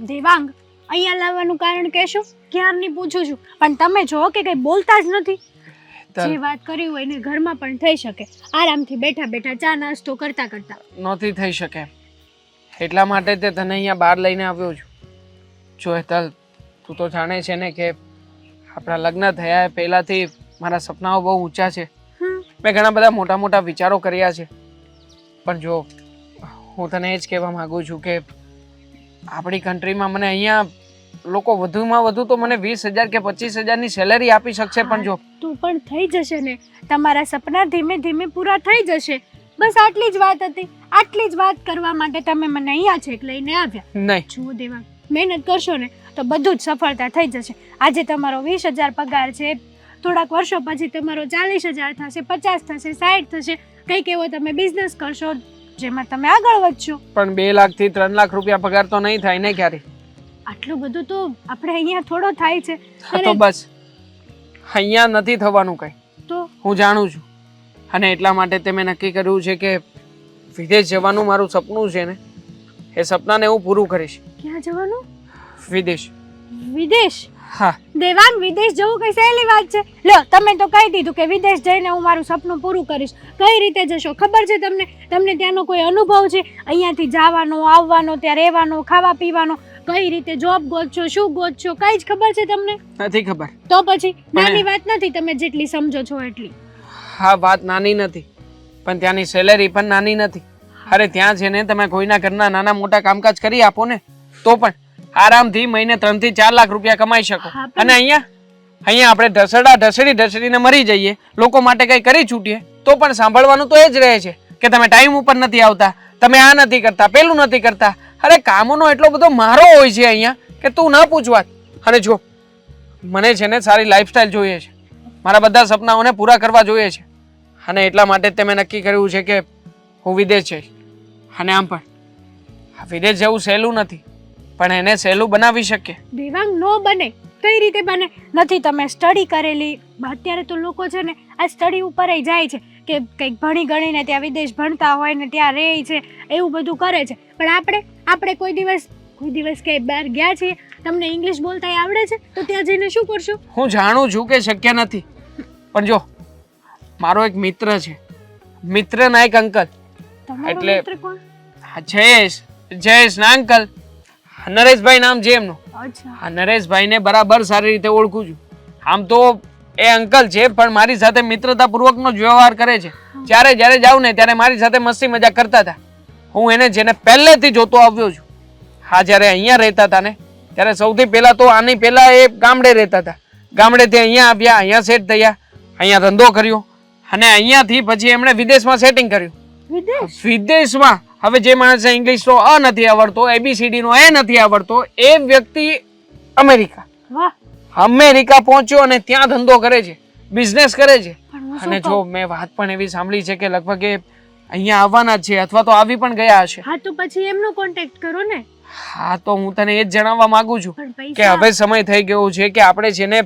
દેવાંગ અહીંયા લાવવાનું કારણ કહેશો? ક્યારની પૂછું છું. પણ તમે જો કે કંઈ બોલતા જ નથી. જે વાત કરી હોય ને ઘરમાં પણ થઈ શકે. આરામથી બેઠા બેઠા ચા નાસ્તો કરતા કરતા. નથી થઈ શકે. એટલા માટે તે તને અહીંયા બહાર લઈને આવ્યો છું. જો હેતલ તું તો જાણે છે ને કે આપણા લગ્ન થયા પહેલાંથી મારા સપનાઓ બહુ ઊંચા છે. મેં ઘણા બધા મોટા મોટા વિચારો કર્યા છે. પણ જો હું તને એ જ કહેવા માગું છું કે આપણી કન્ટ્રીમાં મને અહીંયા લોકો વધુમાં વધુ તો મને વીસ હજાર કે પચીસ હજારની સેલેરી આપી શકશે પણ જો. તું પણ થઈ જશે ને. તમારા સપના ધીમે ધીમે પૂરા થઈ જશે. બસ આટલી જ વાત હતી. આટલી જ વાત કરવા માટે તમે મને અહીંયા છેક લઈને આવ્યા. નહીં. જુઓ દેવા મહેનત કરશો ને તો બધું જ સફળતા થઈ જશે. આજે તમારો વીસ હજાર પગાર છે. થોડાક વર્ષો પછી તમારો ચાલીસ હજાર થશે પચાસ થશે સાઠ થશે. કંઈક એવો તમે બિઝનેસ કરશો. જેમાં તમે આગળ વધશો. પણ બે લાખથી ત્રણ લાખ રૂપિયા પગાર તો નહીં થાય ને ક્યારે? આટલું બધું તો આપણે અહીંયા થોડો થાય છે. તો બસ. અહીંયા નથી થવાનું કંઈ. તો? હું જાણું છું. અને એટલા માટે તે મેં નક્કી કર્યું છે કે વિદેશ જવાનું મારું સપનું છે ને. એ સપનાને હું પૂરું કરીશ. ક્યાં જવાનું? વિદેશ. વિદેશ? હા. દેવાંગ વિદેશ જવું કઈ સહેલી વાત છે? લો તમે તો કહી દીધું કે વિદેશ જઈને હું મારું સપનું પૂરું કરીશ. કઈ રીતે જશો? ખબર છે તમને? તમને ત્યાંનો કોઈ અનુભવ છે? અહીંયાથી જવાનો આવવાનો ત્યાં રહેવાનો ખાવા પીવાનો? કઈ રીતે જોબ ગોતશો? શું ગોતશો? કઈ જ ખબર છે તમને? નથી ખબર. તો પછી નાની વાત નથી તમે જેટલી સમજો છો એટલી. હા વાત નાની નથી. પણ ત્યાંની સેલેરી પણ નાની નથી. અરે ત્યાં છે ને તમે કોઈના ઘરના નાના મોટા કામકાજ કરી આપો ને તો પણ આરામથી મહિને ત્રણથી ચાર લાખ રૂપિયા કમાઈ શકો. અને અહીંયા અહીંયા આપણે ઢસડા ઢસડી ઢસડીને મરી જઈએ. લોકો માટે કંઈ કરી છૂટીએ. તો પણ સાંભળવાનું તો એ જ રહે છે કે તમે ટાઈમ ઉપર નથી આવતા. તમે આ નથી કરતા પેલું નથી કરતા. અરે કામનો એટલો બધો મારો હોય છે અહીંયા કે તું ના પૂછવા અને જો મને છે ને સારી લાઈફસ્ટાઈલ જોઈએ છે. મારા બધા સપનાઓને પૂરા કરવા જોઈએ છે. અને એટલા માટે જ તે મેં નક્કી કર્યું છે કે હું વિદેશ જઈશ. અને આમ પણ. વિદેશ જવું સહેલું નથી. પણ એને સહેલું બનાવી શકીએ દેવાંગ નો બને કઈ રીતે બને? નથી તમે સ્ટડી કરેલી અત્યારે તો લોકો છે ને આ સ્ટડી ઉપર જાય છે કે કંઈક ભણી ગણીને ત્યાં વિદેશ ભણતા હોય ને ત્યાં રહે છે એવું બધું કરે છે. પણ આપણે આપણે કોઈ દિવસ કોઈ દિવસ ક્યાંય બહાર ગયા છીએ તમને ઇંગ્લિશ બોલતા આવડે છે? તો ત્યાં જઈને શું કરશું? હું જાણું છું કે શક્ય નથી. પણ જો મારો એક મિત્ર છે. મિત્રના એક અંકલ. એટલે- જયેશ. જયેશ ના અંકલ. નરેશભાઈ નામ છે એમનું. અચ્છા. નરેશભાઈને બરાબર સારી રીતે ઓળખું છું. આમ તો એ અંકલ છે પણ મારી સાથે મિત્રતાપૂર્વકનો જ વ્યવહાર કરે છે. જ્યારે જ્યારે જાઉં ને ત્યારે મારી સાથે મસ્તી મજાક કરતા હતા. હું એને જેને પહેલેથી જોતો આવ્યો છું હા જ્યારે અહીંયા રહેતા હતા ને ત્યારે સૌથી પહેલાં તો આની પહેલાં એ ગામડે રહેતા હતા. ગામડેથી અહીંયા આવ્યા અહીંયા સેટ થયા અહીંયા ધંધો કર્યો અને અહીંયાથી પછી એમણે વિદેશમાં સેટિંગ કર્યું. વિદેશ? વિદેશમાં હવે જે માણસને ઇંગ્લિશ તો અ નથી આવડતો એબીસીડી નો એ નથી આવડતો એ વ્યક્તિ અમેરિકા. અમેરિકા પહોંચ્યો અને ત્યાં ધંધો કરે છે બિઝનેસ કરે છે. અને જો મેં વાત પણ એવી સાંભળી છે કે લગભગ એ અહીંયા આવવાના છે અથવા તો આવી પણ ગયા હશે. હા તો પછી એમનો કોન્ટેક્ટ કરો ને. હા તો હું તને એ જ જણાવવા માંગુ છું કે હવે સમય થઈ ગયો છે કે આપણે જેને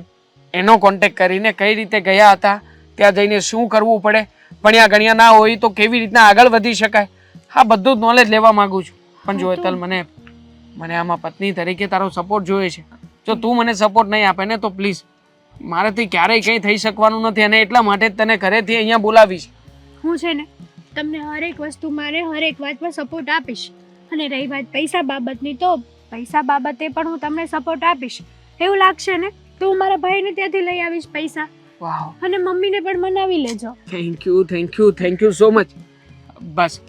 એનો કોન્ટેક્ટ કરીને કઈ રીતે ગયા હતા ત્યાં જઈને શું કરવું પડે ભણ્યા ગણ્યા ના હોય તો કેવી રીતના આગળ વધી શકાય? હા બધું જ નોલેજ લેવા માંગુ છું. પણ જો હેતલ મને મને આમાં પત્ની તરીકે તારો સપોર્ટ જોઈએ છે. જો તું મને સપોર્ટ નહીં આપે ને તો પ્લીઝ મારાથી ક્યારેય કંઈ થઈ શકવાનું નથી અને એટલા માટે જ તને ઘરેથી અહીંયા બોલાવીશ. હું છે ને તમને હરેક વસ્તુ મારે હરેક વાતમાં સપોર્ટ આપીશ. અને રહી વાત પૈસા બાબતની તો પૈસા બાબતે પણ હું તમને સપોર્ટ આપીશ. એવું લાગશે ને તો હું મારા ભાઈને ત્યાંથી લઈ આવીશ પૈસા. વાહ અને મમ્મીને પણ મનાવી લેજો. Thank you thank you thank you so much બસ.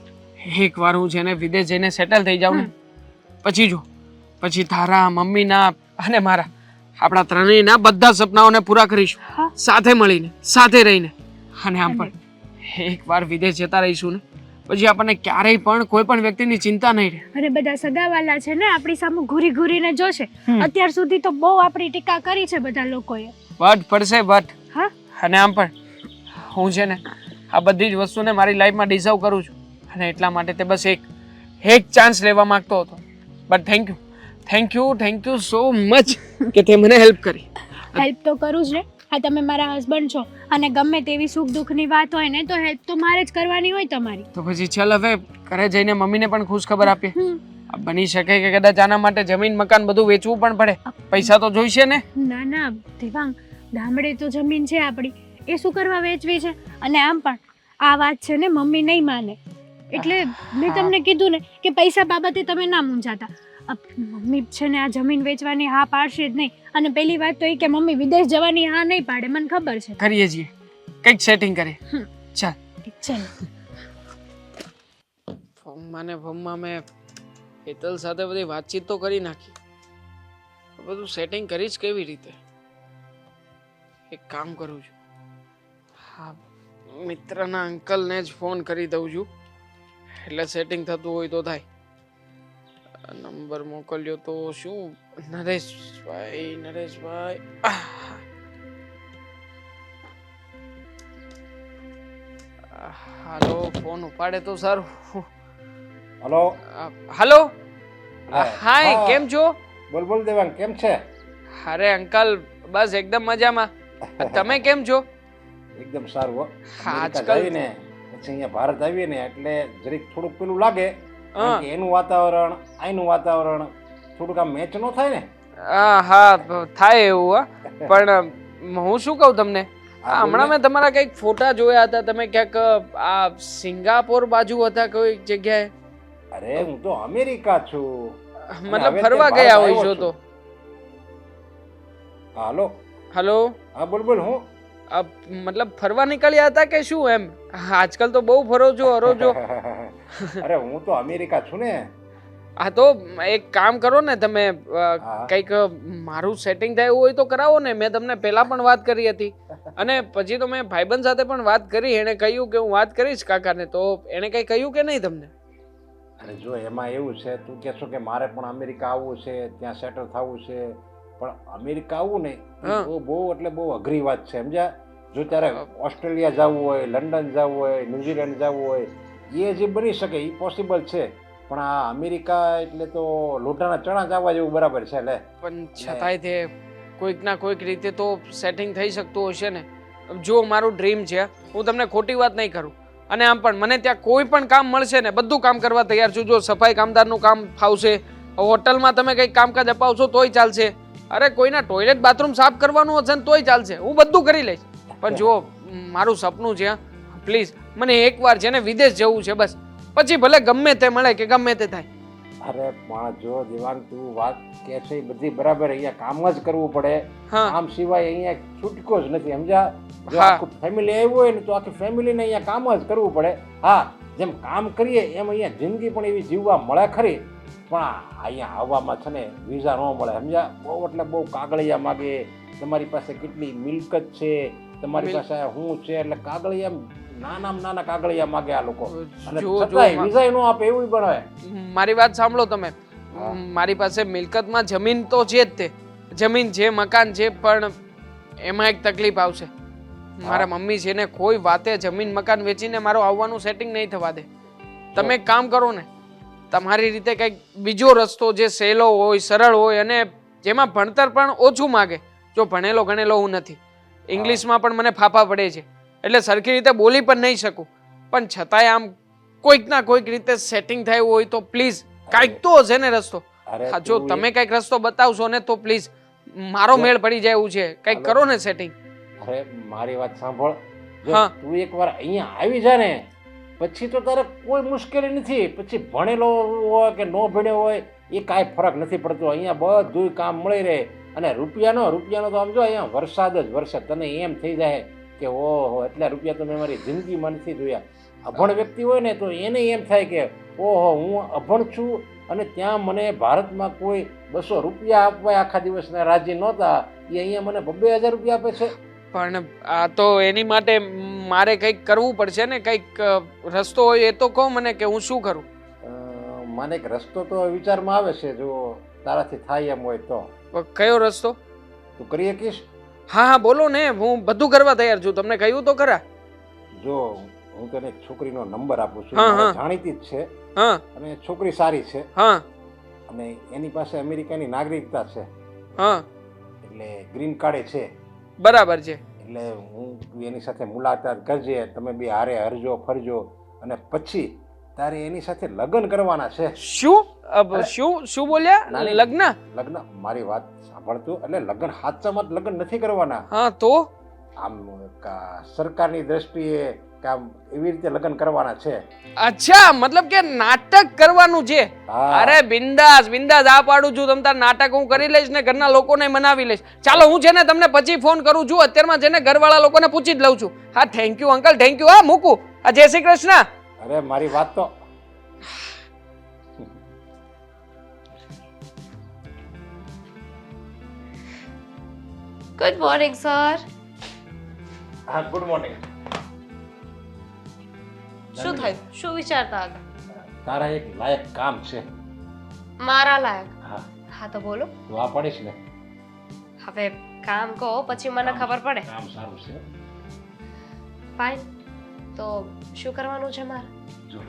એકવાર હું જેને વિદેશ જઈને સેટલ થઈ જાઉં ને પછી જો પછી તારા મમ્મીના અને મારા આપણા ત્રણેયના બધા સપનાઓને પૂરા કરીશું. સાથે મળીને સાથે રહીને. અને આમ પણ એકવાર વિદેશ જતા રહીશું ને પછી આપણને ક્યારેય પણ કોઈ પણ વ્યક્તિની ચિંતા નહીં રહે. અને બધા સગાવાલા છે ને આપણી સામે ઘૂરી ઘૂરીને જોશે. અત્યાર સુધી તો બહુ આપણી ટીકા કરી છે બધા લોકોએ. બટ પડશે બટ હા? અને આમ પણ હું છે ને આ બધી જ વસ્તુને મારી લાઈફમાં ડિઝર્વ કરું છું. અને એટલા માટે તે બસ એક એક ચાન્સ લેવા માંગતો હતો. But thank you thank you thank you so much કે તે મને હેલ્પ કરી. હેલ્પ તો કરું જ ને. હા તમે મારા હસબન્ડ છો અને ગમે તેવી સુખ દુઃખની વાત હોય ને તો હેલ્પ તો મારે જ કરવાની હોય તમારી. તો પછી ચાલ હવે ઘરે જઈને મમ્મીને પણ ખુશ ખબર આપીએ બની શકે કે કદાચ આના માટે જમીન મકાન બધું વેચવું પણ પડે. પૈસા તો જોઈશે ને? ના ના દેવાંગ. ગામડે તો જમીન છે આપણી. એ શું કરવા વેચવી છે? અને આમ પણ આ વાત છે ને મમ્મી નહીં માને. એટલે મેં તમને કીધું ને કે પૈસા બાબતે તમે ના મૂંઝાતા. મમ્મી છે ને આ જમીન વેચવાની હા પાડશે જ નહીં. અને પહેલી વાત તો એ કે મમ્મી વિદેશ જવાની હા નહીં પાડે મને ખબર છે. કરીએ છીએ. કંઈક સેટિંગ કરે ચાલ. ચાલ ચાલો. ફોનમાં ને ફોનમાં મેં હેતલ સાથે બધી વાતચીત તો કરી નાખી. બધું સેટિંગ કરીશ કેવી રીતે? એક કામ કરું છું. હા મિત્રના અંકલને જ ફોન કરી દઉં છું. એટલે સેટિંગ થતું હોય તો થાય. નંબર મોકલ્યો તો શું? નરેશભાઈ નરેશભાઈ. હાલો ફોન ઉપાડે તો સારું. હલો. હલો. હાય કેમ છો? બોલ બોલ દેવાંગ કેમ છે? અરે અંકલ બસ એકદમ મજામાં. તમે કેમ છો? એકદમ સારું આજકાલ- પછી અહીંયા ભારત આવીએ ને એટલે જરીક થોડુંક પેલું લાગે. કારણ કે એનું વાતાવરણ અહીંનું વાતાવરણ થોડુંક આમ મેચ નો થાય ને? હા, હા થાય એવું હા. પણ હું શું કહું તમને? હમણાં મેં તમારા કંઈક ફોટા જોયા હતા તમે ક્યાંક આ સિંગાપોર બાજુ હતા કોઈ જગ્યાએ? અરે હું તો અમેરિકા છું. મતલબ ફરવા ગયા હોય છો. તો હાલો. હાલો? હા બોલ બોલ હું મતલબ ફરવા નીકળ્યા હતા કે શું એમ? આજકાલ તો બહુ ફરો છો હરો છો. અરે હું તો અમેરિકા છું ને. હા તો એક કામ કરો ને તમે કંઈક મારું સેટિંગ થાય એવું હોય તો કરાવો ને. મેં તમને પહેલા પણ વાત કરી હતી. અને પછી તો મેં ભાઈબંધ સાથે પણ વાત કરી એણે કહ્યું કે હું વાત કરીશ કાકાને. તો એણે કંઈ કહ્યું કે નહીં તમને? અને જો એમાં એવું છે તું કહેશો કે મારે પણ અમેરિકા આવવું છે ત્યાં સેટલ થવું છે. પણ અમેરિકા આવવું ને એ. બહુ એટલે બહુ અઘરી વાત છે. સમજ્યા? જો ત્યારે ઓસ્ટ્રેલિયા જવું હોય લંડન જવું હોય ન્યુઝીલેન્ડ જવું હોય એ જે બની શકે એ પોસિબલ છે. પણ આ અમેરિકા એટલે તો લોઢાના ચણા જ આવવા જેવું બરાબર છે એટલે પણ છતાંય તે કોઈક ના કોઈક રીતે તો સેટિંગ થઈ શકતું હશે ને. જો મારું ડ્રીમ છે હું તમને ખોટી વાત નહીં કરું. અને આમ પણ મને ત્યાં કોઈ પણ કામ મળશે ને બધું કામ કરવા તૈયાર છું. જો સફાઈ કામદારનું કામ ફાવશે હોટલમાં તમે કંઈક કામકાજ અપાવશો તોય ચાલશે. અરે કોઈના ટોયલેટ બાથરૂમ સાફ કરવાનું હશે ને તોય ચાલશે. હું બધું કરી લઈશ. પણ જો મારું સપનું છે પ્લીઝ મને એકવાર છે ને વિદેશ જવું છે બસ. પછી ભલે ગમે તે મળે કે ગમે તે થાય. અરે પણ જો દિવાન તું વાત કે છે બધી બરાબર. અહીંયા કામ જ કરવું પડે. કામ સિવાય અહીંયા છૂટકો જ નથી સમજ્યા? જો આખું ફેમિલી આવ્યું હોય ને તો આખી ફેમિલીને અહીંયા કામ જ કરવું પડે. હા જેમ કામ કરીએ એમ અહીંયા જિંદગી પણ એવી જીવવા મળે ખરી. પણ અહીંયા આવવામાં છે ને વિઝા ન મળે સમજ્યા? બહુ એટલે બહુ કાગળિયા માગે. તમારી પાસે કેટલી મિલકત છે? તમારી પાસે શું છે? એટલે કાગળિયા આમ નાના કાગળિયા માગે આ લોકો. અને જો જો છતાંય વિઝા ન આપે એવું બને મારી વાત સાંભળો તમે. મારી પાસે મિલકતમાં જમીન તો છે જ તે. જમીન છે મકાન છે પણ એમાં એક તકલીફ આવશે. મારા મમ્મી છે ને કોઈ વાતે જમીન મકાન વેચીને મારું આવવાનું સેટિંગ નહીં થવા દે. તમે કામ કરો ને તમારી રીતે કંઈક બીજો રસ્તો જે સહેલો હોય સરળ હોય અને જેમાં ભણતર પણ ઓછું માગે. જો ભણેલો ગણેલો હું નથી. ઇંગ્લિશમાં પણ મને ફાફા પડે છે. એટલે સરખી રીતે બોલી પણ નહીં શકું. પણ છતાંય આમ કોઈક ના કોઈક રીતે સેટિંગ થયું હોય તો પ્લીઝ કાંઈક તો હશે ને રસ્તો. હા જો તમે કંઈક રસ્તો બતાવશો ને તો પ્લીઝ મારો મેળ પડી જાય એવું છે. કંઈક કરો ને સેટિંગ અરે મારી વાત સાંભળ. હા. તું એકવાર અહીંયા આવી જા ને પછી તો તારે કોઈ મુશ્કેલી નથી. પછી ભણેલો હોય કે ન ભણ્યો હોય, એ કાંઈ ફરક નથી પડતો. અહીંયા બધું કામ મળી રહે. અને રૂપિયાનો રૂપિયાનો તો આમ જો અહીંયા વરસાદ જ વરસાદ. તને એમ થઈ જાય કે ઓહો, એટલા રૂપિયા તો મેં મારી જિંદગીમાં નથી જોયા. અભણ વ્યક્તિ હોય ને તો એને એમ થાય કે ઓહો, હું અભણ છું અને ત્યાં મને ભારતમાં કોઈ બસો રૂપિયા આપવા આખા દિવસના રાજી નહોતા. એ અહીંયા મને બબ્બે હજાર રૂપિયા આપે છે. પણ આ તો એની માટે મારે કંઈક કરવું પડશે ને કંઈક રસ્તો હોય એ તો કહો મને કે હું શું કરું? મને એક રસ્તો તો વિચારમાં આવે છે જો તારાથી થાય એમ હોય તો. કયો રસ્તો? તું કરી શકીશ હા હા બોલો ને હું બધું કરવા તૈયાર છું. તમને કહ્યું તો ખરા. જો હું તને એક છોકરીનો નંબર આપું છું. જાણીતી જ છે. હા. અને છોકરી સારી છે. હા. અને એની પાસે અમેરિકાની નાગરિકતા છે. હા. એટલે ગ્રીન કાર્ડે છે. બરાબર છે. એટલે હું એની સાથે મુલાકાત કરજે તમે બી હારે હરજો ફરજો અને પછી તારે એની સાથે લગ્ન કરવાના છે. શું? શું? શું બોલ્યા. લગ્ન? લગ્ન? મારી વાત સાંભળતું? એટલે લગ્ન હાથચામાં જ લગ્ન નથી કરવાના. હા તો? આમ સરકારની દ્રષ્ટિએ કે આમ એવી રીતે લગ્ન કરવાના છે? અચ્છા મતલબ કે નાટક કરવાનું છે? અરે બિંદાસ બિંદાસ આ પાડું છું તમ તાર નાટક હું કરી લઈશ ને ઘરના લોકોને મનાવી લઈશ. ચાલો હું છે ને તમને પછી ફોન કરું છું અત્યારમાં છે ને ઘરવાળા લોકોને પૂછી જ લઉં છું. હા thank you uncle thank you હા મૂકું. આ જય શ્રી કૃષ્ણ. અરે મારી વાત તો ગુડ મોર્નિંગ સર હા ગુડ મોર્નિંગ શું થયું? શું વિચારતા હતા? તારા એક લાયક કામ છે. મારા લાયક? હા. હા તો બોલો. તું આ પડીશ ને. હવે કામ કહો પછી મને ખબર પડે. કામ સારું છે. ફાઇન તો શું કરવાનું છે મારે? જો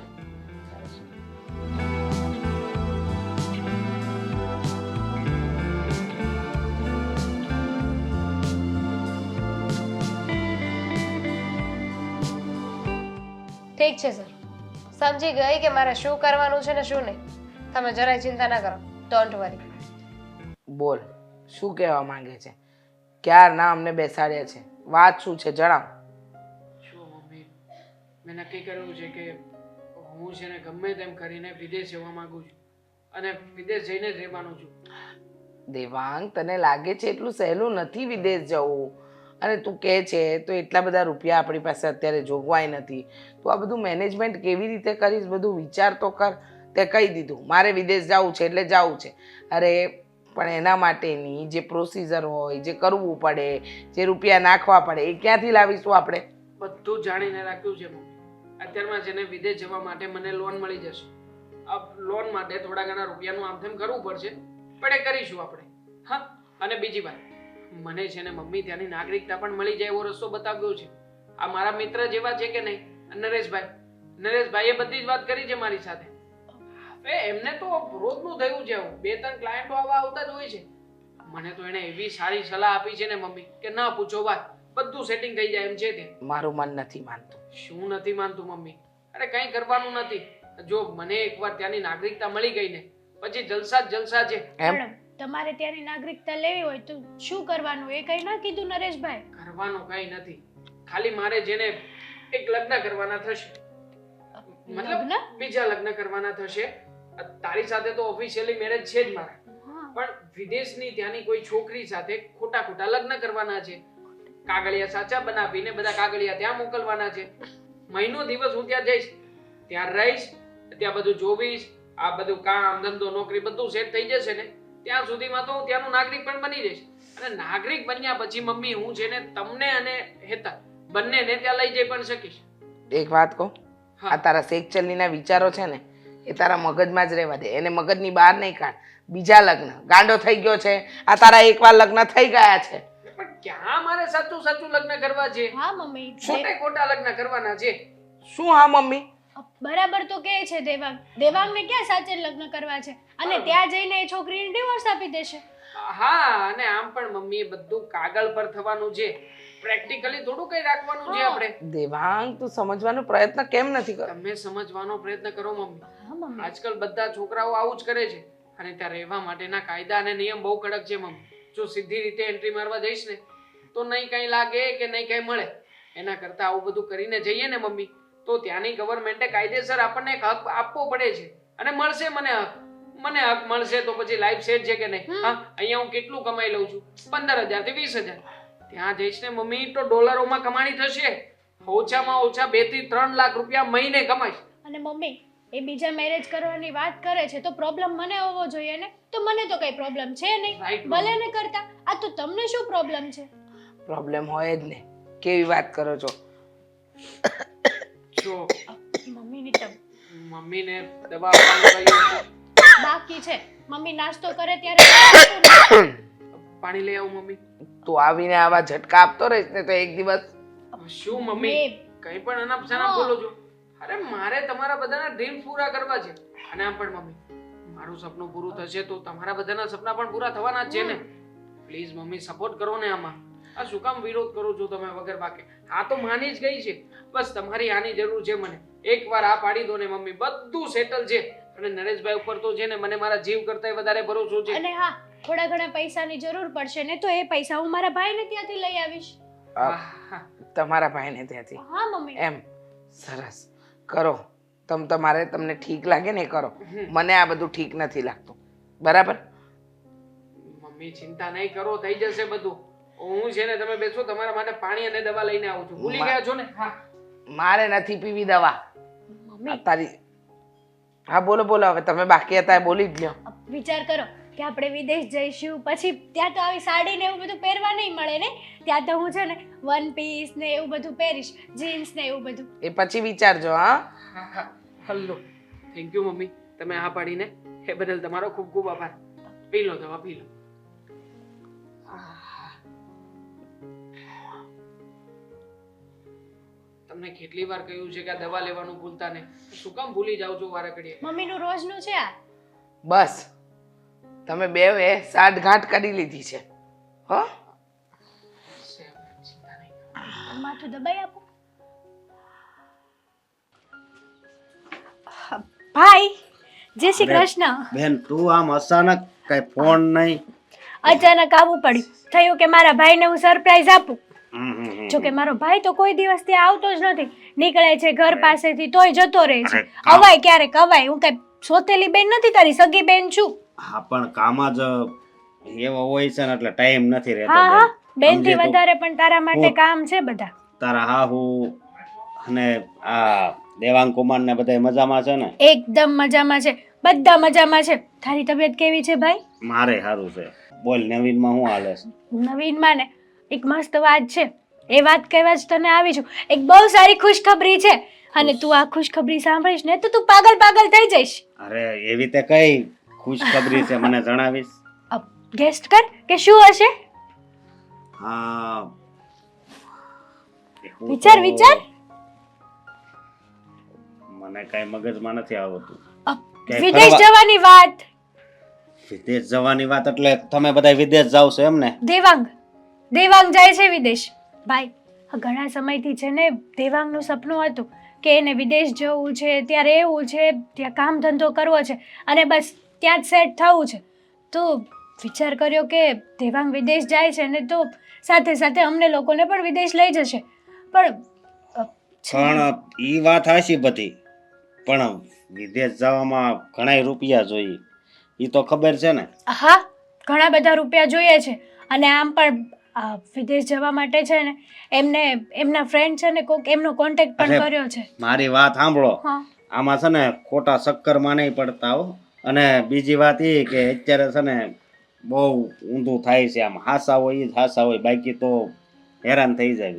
ઠીક છે સર. સમજી ગઈ કે મારે શું કરવાનું છે ને શું નહીં. તમે જરાય ચિંતા ના કરો. ડોન્ટ વરી બોલ શું કહેવા માંગે છે? ક્યાર ના અમને બેસાડ્યા છે? વાત શું છે જણાવ. શું મમ્મી. મેં નક્કી કર્યું છે કે હું છે ને ગમે તેમ કરીને વિદેશ જવા માંગુ છું. અને વિદેશ જઈને જ રહેવાનું છું. દેવાંગ તને લાગે છે એટલું સહેલું નથી વિદેશ જવું? અને તું કહે છે, તો એટલા બધા રૂપિયા આપણી પાસે અત્યારે જોગવાઈ નથી. તો આ બધું મેનેજમેન્ટ કેવી રીતે કરીશ, બધું વિચાર તો કર. તે કહી દીધું, મારે વિદેશ જવું છે એટલે જવું છે. અરે, પણ એના માટેની જે પ્રોસિજર હોય, જે કરવું પડે, જે રૂપિયા નાખવા પડે, એ ક્યાંથી લાવીશું આપણે? બધું જાણીને રાખ્યું છે અત્યારમાં છે ને વિદેશ જવા માટે મને લોન મળી જશે. લોન માટે થોડા ઘણા રૂપિયાનું આમ તેમ કરવું પડશે, પણ એ કરીશું આપણે. હા, અને બીજી વાત. મને છે ને મમ્મી ત્યાંની નાગરિકતા પણ મળી જાય એવો રસ્તો બતાવ્યો છે. આ મારા મિત્ર જેવા છે કે નહીં? નરેશભાઈ. નરેશભાઈએ બધી જ વાત કરી છે મારી સાથે. હવે એમને તો રોજનું થયું છે. બે ત્રણ ક્લાયન્ટો આવા આવતા જ હોય છે. મને તો એને એવી સારી સલાહ આપી છે ને મમ્મી કે ના પૂછો વાત. બધું સેટિંગ થઈ જાય એમ છે તે. મારું મન નથી માનતું. શું નથી માનતું મમ્મી? અરે કંઈ કરવાનું નથી. જો મને એકવાર ત્યાંની નાગરિકતા મળી ગઈ ને પછી જલસા જલસા છે. એમ? તમારે ત્યાંની નાગરિકતા લેવી હોય તો શું કરવાનું? એ કઈ ના કીધું નરેશભાઈ. કરવાનું કઈ નથી. ખાલી મારે જેને એક લગ્ન કરવાના થશે. મતલબ લગ્ન? બીજા લગ્ન કરવાના થશે. અ, તારી સાથે તો ઓફિશિયલી મેરેજ છે જ મારા. હા. પણ વિદેશની ત્યાંની કોઈ છોકરી સાથે ખોટા ખોટા લગ્ન કરવાના છે. કાગળિયા સાચા બનાવીને બધા કાગળિયા ત્યાં મોકલવાના છે. મહિનો દિવસ હું ત્યાં જઈશ ત્યાં રહીશ ત્યાં બધું જોવીશ આ બધું કામ ધંધો નોકરી બધું સેટ થઈ જશે ને. ત્યાં સુધીમાં તો હું ત્યાંનું નાગરિક પણ બની જઈશ. અને નાગરિક બન્યા પછી મમ્મી હું છે ને તમને અને હેતા બંનેને ત્યાં લઈ જઈ પણ શકીશ. એક વાત કહું? આ તારા શેખ ચલ્લીના વિચારો છે ને એ તારા મગજમાં જ રહેવા દે. એને મગજની બહાર નહીં કાઢ. બીજા લગ્ન. ગાંડો થઈ ગયો છે. આ તારા એકવાર લગ્ન થઈ ગયા છે. પણ ક્યાં મારે સાચું સાચું લગ્ન કરવા છે? હા મમ્મી. ખોટે ખોટા લગ્ન કરવાના છે. શું હા મમ્મી? બરાબર તો કે છે દેવાંગ. દેવાંગને ક્યાં સાચે લગ્ન કરવા છે? અને ત્યાં જઈને એ છોકરીને ડિવોર્સ આપી દેશે. હા અને આમ પણ મમ્મી બધું કાગળ પર થવાનું છે. પ્રેક્ટિકલી થોડું કઈ રાખવાનું છે આપણે. દેવાંગ તું સમજવાનો પ્રયત્ન કેમ નથી કરતો તમે સમજવાનો પ્રયત્ન કરો મમ્મી. મમ્મી. આજકાલ બધા છોકરાઓ આવું જ કરે છે. અને ત્યાં રહેવા માટેના કાયદા અને નિયમ બહુ કડક છે મમ્મી. જો સીધી રીતે એન્ટ્રી મારવા જઈશ ને તો નહીં કઈ લાગે કે નહીં કઈ મળે. એના કરતા આવું બધું કરીને જઈએ ને મમ્મી. તો ત્યાંની ગવર્મેન્ટે કાયદેસર આપણને એક હક આપવો પડે છે. અને મળશે મને હક. મને હક મળશે તો પછી લાઈફ સેટ છે કે નહીં? હા અહીંયા હું કેટલું કમાઈ લઉં છું? પંદર હજારથી વીસ હજાર. ત્યાં જઈશ ને મમ્મી તો ડોલરોમાં કમાણી થશે? ઓછામાં ઓછા બેથી ત્રણ લાખ રૂપિયા મહિને કમાઈશ. અને મમ્મી એ બીજા મેરેજ કરવાની વાત કરે છે તો પ્રોબ્લેમ મને હોવો જોઈએ ને? તો મને તો કઈ પ્રોબ્લેમ છે નહીં. ભલે ને કરતા. આ તો તમને શું પ્રોબ્લેમ છે? પ્રોબ્લેમ હોય જ ને. કેવી વાત કરો છો? જો. મમ્મીની તમ મમ્મીને દવા આપવાનું કહ્યું બાકી છે. મમ્મી નાસ્તો કરે ત્યારે પાણી લઈ આવું મમ્મી. તું આવીને આવા ઝટકા આપતો રહીશ ને તો એક દિવસ શું મમ્મી? કઈ પણ અનાપ શનાપ હા. બોલો છો. અરે મારે તમારા બધાના ડ્રીમ પૂરા કરવા છે. અને આમ પણ મમ્મી મારું સપનું પૂરું થશે તો તમારા બધાના સપના પણ પૂરા થવાના જ છે ને. પ્લીઝ મમ્મી સપોર્ટ કરો ને આમાં. આ શું કામ વિરોધ કરો છો તમે વગર બાકે આ તો માની જ ગઈ છે. બસ તમારી આની જરૂર છે મને. એકવાર આ પાડી દો ને મમ્મી બધું સેટલ છે. અને નરેશભાઈ ઉપર તો છે ને મને મારા જીવ કરતાંય વધારે ભરોસો છે. અને હા થોડા ઘણા પૈસાની જરૂર પડશે ને તો એ પૈસા હું મારા ભાઈને ત્યાંથી લઈ આવીશ. આહ, તમારા ભાઈને ત્યાંથી. હા મમ્મી. એમ. સરસ. કરો. તમ તમારે તમને ઠીક લાગે ને કરો. મને આ બધું ઠીક નથી લાગતું. બરાબર? મમ્મી ચિંતા નહીં કરો થઈ જશે બધું. હું છે ને તમે બેસો તમારા માટે પાણી અને દવા લઈને આવું છું. ભૂલી ગયા છો ને? હા. મારે નથી પીવી દવા. મમ્મી. તારી હા બોલો બોલો હવે તમે બાકી હતા એ બોલી જ લ્યો વિચાર કરો કે આપણે વિદેશ જઈશું પછી ત્યાં તો આવી સાડી ને એવું બધું પહેરવા નહીં મળે ને? ત્યાં તો હું છે ને વન પીસ ને એવું બધું પહેરીશ જીન્સ ને એવું બધું. એ પછી વિચારજો હા. હા હા. Hello thank you mummy. તમે આ પાડીને એ બદલ તમારો ખૂબ ખૂબ આભાર. પી લો દવા પી લો. તમને કેટલી વાર કહ્યું છે કે આ દવા લેવાનું ભૂલતા નહીં. શું કામ ભૂલી જાવ છો વારે ઘડીએ મમ્મીનું રોજનું છે આ? બસ. તમે બેવે સાઠગાંઠ કરી લીધી છે. હો? ચિંતા નહીં માથું દબાઈ આપો. ભાઈ જય શ્રી કૃષ્ણ. બેન તું આમ અચાનક કઈ ફોન નહીં. અચાનક આવવું પડ્યું. થયું કે મારા ભાઈને હું સરપ્રાઈઝ આપું. જો કે મારો ભાઈ તો કોઈ દિવસ ત્યાં આવતો જ નથી. નીકળે છે ઘર પાસેથી તોય જતો રહે છે. અવાય ક્યારેક અવાય. હું કઈ સોતેલી બેન નથી તારી સગી બેન છું. હા પણ કામ જ એવો હોય છે ને એટલે ટાઈમ નથી રહેતો હા હા. બેન. થી વધારે પણ તારા માટે કામ છે બધા. તારા હાહુ અને આ દેવાંગ કુમાર ને બધા મજામાં છે ને? એકદમ મજામાં છે. બધા મજામાં છે. તારી તબિયત કેવી છે ભાઈ? મારે સારું છે. બોલ નવીનમાં શું હાલે છે? નવીનમાં ને? એક મસ્ત વાત છે. એ વાત કહેવા જ તને આવી છું. એક બહુ સારી ખુશખબરી છે. અને તું આ ખુશખબરી સાંભળીશ ને તો તું પાગલ પાગલ થઈ જઈશ. અરે એવી તે કઈ ખુશખબરી છે મને જણાવીશ? ગેસ્ટ કર કે શું હશે? હા. વિચાર, વિચાર. મને કઈ મગજમાં નથી આવતું. વિદેશ જવાની વાત. વિદેશ જવાની વાત એટલે તમે બધા વિદેશ જાવ છો એમ ને? દેવાંગ. દેવાંગ જાય છે વિદેશ. ભાઈ આ ઘણા સમયથી છે ને દેવાંગનું સપનું હતું કે એને વિદેશ જવું છે ત્યાં રહેવું છે ત્યાં કામ ધંધો કરવો છે અને બસ ત્યાં જ સેટ થવું છે. તો વિચાર કર્યો કે દેવાંગ વિદેશ જાય છે ને તો સાથે સાથે અમને લોકોને પણ વિદેશ લઈ જશે. પણ પણ એ વાત હાશી બધી. પણ વિદેશ જવામાં ઘણા રૂપિયા જોઈએ. એ તો ખબર છે ને? હા ઘણા બધા રૂપિયા જોઈએ છે. અને આમ પણ વિદેશ જવા માટે છે ને એમને એમના ફ્રેન્ડ છે ને કોક એમનો કોન્ટેક્ટ પણ કર્યો છે. મારી વાત સાંભળો. આમાં છે ને ખોટા ચક્કરમાં નહીં પડતા હો. અને બીજી વાત એ કે અત્યારે છે ને બહુ ઊંધું થાય છે આમ. હાસા હોય એ જ હાસા હોય. બાકી તો હેરાન થઈ જાય.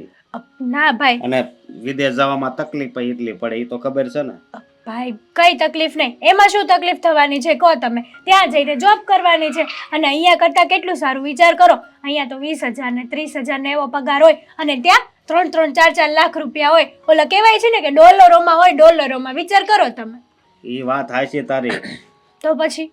ના ભાઈ. અને વિદેશ જવામાં તકલીફ એટલી પડે એ તો ખબર છે ને. ભાઈ કઈ તકલીફ નહીં. એમાં શું તકલીફ થવાની છે? કહો તમે. ત્યાં જઈને જોબ કરવાની છે. અને અહીંયા કરતાં કેટલું સારું? વિચાર કરો. અહીંયા તો વીસ હજાર ને ત્રીસ હજાર ને એવો પગાર હોય અને ત્યાં ત્રણ ત્રણ ચાર ચાર લાખ રૂપિયા હોય. ઓલા કહેવાય છે ને કે ડોલરોમાં હોય ડોલરોમાં વિચાર કરો તમે. એ વાત હાશી તારી. તો પછી?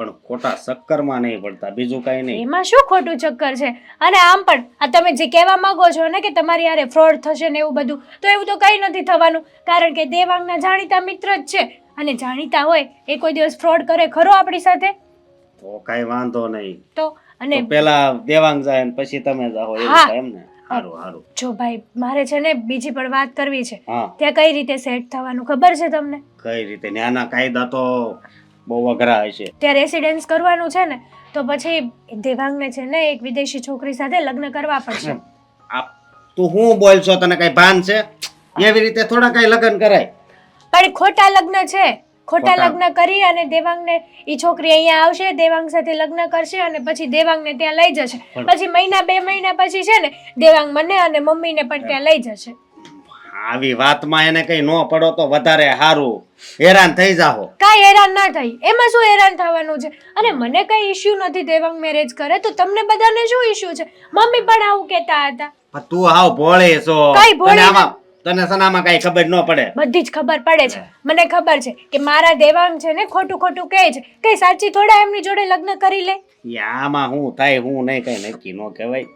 પણ ખોટા ચક્કરમાં નહીં પડતા બીજું કાંઈ નહીં. એમાં શું ખોટું ચક્કર છે? અને આમ પણ આ તમે જે કહેવા માંગો છો ને કે તમારી યારે ફ્રોડ થશે ને એવું બધું તો એવું તો કંઈ નથી થવાનું. કારણ કે દેવાંગના જાણીતા મિત્ર જ છે. અને જાણીતા હોય એ કોઈ દિવસ ફ્રોડ કરે ખરો આપણી સાથે? તો કાંઈ વાંધો નહીં. તો અને પેલા દેવાંગ જાય ને પછી તમે જાઓ એવું. એમ ને? સારું સારું જો ભાઈ મારે છે ને બીજી પણ વાત કરવી છે. ત્યાં કઈ રીતે સેટ થવાનું ખબર છે તમને? કઈ રીતે? નાના કાયદા તો બહુ અઘરા હશે ત્યાં રેસિડેન્સ કરવાનું છે ને તો પછી દેવાંગને છે ને એક વિદેશી છોકરી સાથે લગ્ન કરવા પડશે. આપ તું હું બોલ છો તને કઈ ભાન છે? એવી રીતે થોડા કઈ લગ્ન કરાય. પણ ખોટા લગ્ન છે. ખોટા. લગ્ન કરી અને દેવાંગને ઈ છોકરી અહીંયા આવશે દેવાંગ સાથે લગ્ન કરશે અને પછી દેવાંગને ત્યાં લઈ જશે. પછી મહિના બે મહિના પછી છે ને દેવાંગ મને અને મમ્મીને પણ ત્યાં લઈ જશે. આવી વાતમાં એને કઈ ન પડો તો વધારે સારું હેરાન થઈ જાહો. કાંઈ હેરાન ના થઈ એમાં શું હેરાન થવાનું છે? અને મને કઈ ઇશ્યુ નથી દેવાંગ મેરેજ કરે તો તમને બધાને શું ઇશ્યુ છે? મમ્મી પણ આવું કહેતા હતા. પણ તું હાવ ભોળે છો. કાંઈ ભોળી તને આમાં તને સનામાં કઈ ખબર ન પડે? બધી જ ખબર પડે છે. મને ખબર છે કે મારા દેવાંગ છે ને ખોટું ખોટું કહે છે. કઈ સાચી થોડા એમની જોડે લગ્ન કરી લે. આમાં હું થાય હું નહીં કઈ નક્કી ન કહેવાય.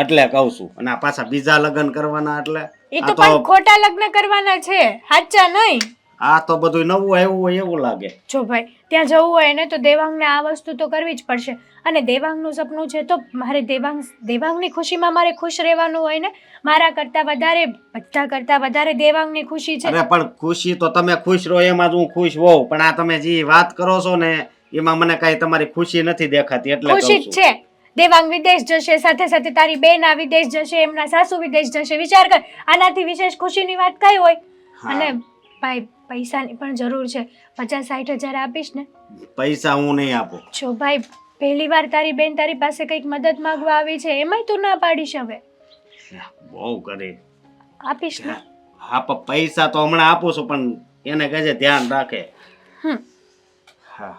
એટલે કહું છું. અને આ પાછા બીજા લગ્ન કરવાના એટલે? એ તો પણ ખોટા લગ્ન કરવાના છે. સાચા નહીં. આ તો બધું નવું આવ્યું હોય એવું લાગે. જો ભાઈ ત્યાં જવું હોય ને તો દેવાંગને આ વસ્તુ તો કરવી જ પડશે. અને દેવાંગનું સપનું છે તો મારે દેવાંગ દેવાંગની ખુશીમાં મારે ખુશ રહેવાનું હોય ને મારા કરતા વધારે બધા કરતા વધારે દેવાંગની ખુશી છે. અરે પણ ખુશી તો તમે ખુશ રહો એમાં જ હું ખુશ હોઉં. પણ આ તમે જે વાત કરો છો ને એમાં મને કઈ તમારી ખુશી નથી દેખાતી એટલે ખુશી છે. દેવાંગ વિદેશ જશે સાથે સાથે તારી બેન આ વિદેશ જશે એમના સાસુ વિદેશ જશે. વિચાર કર આનાથી વિશેષ ખુશીની વાત કઈ હોય? અને ભાઈ પૈસાની પણ જરૂર છે. પચાસ સાઠ હજાર આપીશ ને. પૈસા હું નહીં આપું. જો ભાઈ પહેલી વાર તારી બેન તારી પાસે કંઈક મદદ માંગવા આવી છે એમાંય તું ના પાડીશ હવે. બહુ કરી. આપીશ ને. હા પણ પૈસા તો હમણાં આપું છું પણ એને કહેજે ધ્યાન રાખે. હમ. હા.